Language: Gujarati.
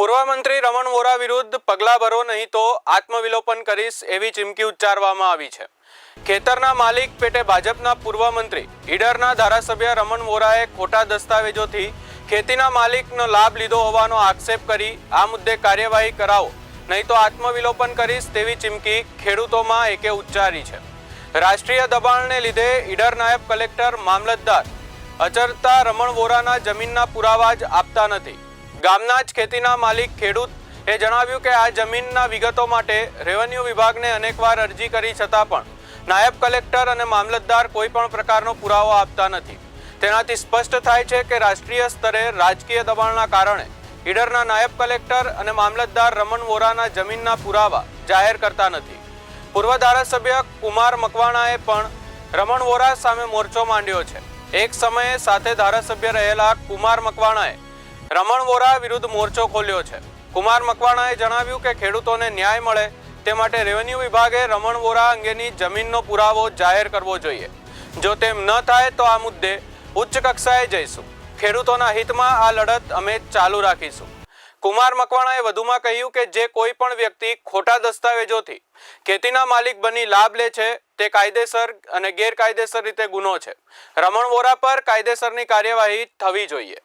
પૂર્વ મંત્રી રમણ વોરા વિરુદ્ધ પગલાં ભરો નહીં તો આત્મવિલોપન કરીશ એવી ચીમકી ઉચ્ચારવામાં આવી છે. ખેતરના માલિક પેટે ભાજપના પૂર્વ મંત્રી ઈડરના ધારાસભ્ય રમણ વોરાએ ખોટા દસ્તાવેજોથી ખેતીના માલિકનો લાભ લીધો હોવાનો આક્ષેપ કરી, આ મુદ્દે કાર્યવાહી કરાવો, નહીં તો આત્મવિલોપન કરીશ તેવી ચીમકી ખેડૂતોમાં એકે ઉચ્ચારી છે. રાષ્ટ્રીય દબાણને લીધે ઈડર નાયબ કલેક્ટર, મામલતદાર. અચરતા રમણ વોરાના જમીનના પુરાવા જ આપતા નથી. ગામના જ ખેતીના માલિક ખેડૂત એ જણાવ્યું કે આ જમીનના વિગતો માટે રેવન્યુ વિભાગને અનેકવાર અરજી કરી છતાં પણ નાયબ કલેક્ટર અને મામલતદાર કોઈ પણ પ્રકારનો પુરાવો આપતા નથી. તેનાથી સ્પષ્ટ થાય છે કે રાષ્ટ્રીય સ્તરે રાજકીય દબાણના કારણે ઈડરના નાયબ કલેક્ટર અને મામલતદાર રમણ વોરાના જમીનના પુરાવા જાહેર કરતા નથી. પૂર્વ ધારાસભ્ય કુમાર મકવાણાએ પણ રમણ વોરા સામે મોરચો માંડ્યો છે. એક સમયે સાથે ધારાસભ્ય રહેલા કુમાર મકવાણાએ રમણ વોરા વિરુદ્ધ મોરચો ખોલ્યો છે. કુમાર મકવાણાએ જણાવ્યું કે ખેડૂતોને ન્યાય મળે તે માટે રેવન્યુ વિભાગે રમણ વોરા અંગેની જમીનનો પુરાવો જાહેર કરવો જોઈએ. જો તેમ ન થાય તો આ મુદ્દે ઉચ્ચ કક્ષાએ જઈશું. ખેડૂતોના હિતમાં આ લડત અમે ચાલુ રાખીશું. કુમાર મકવાણાએ વધુમાં કહ્યું કે જે કોઈ પણ વ્યક્તિ ખોટા દસ્તાવેજોથી ખેતીના માલિક બની લાભ લે છે, તે કાયદેસર અને ગેરકાયદેસર રીતે ગુનો છે. રમણ વોરા પર કાયદેસરની કાર્યવાહી થવી જોઈએ.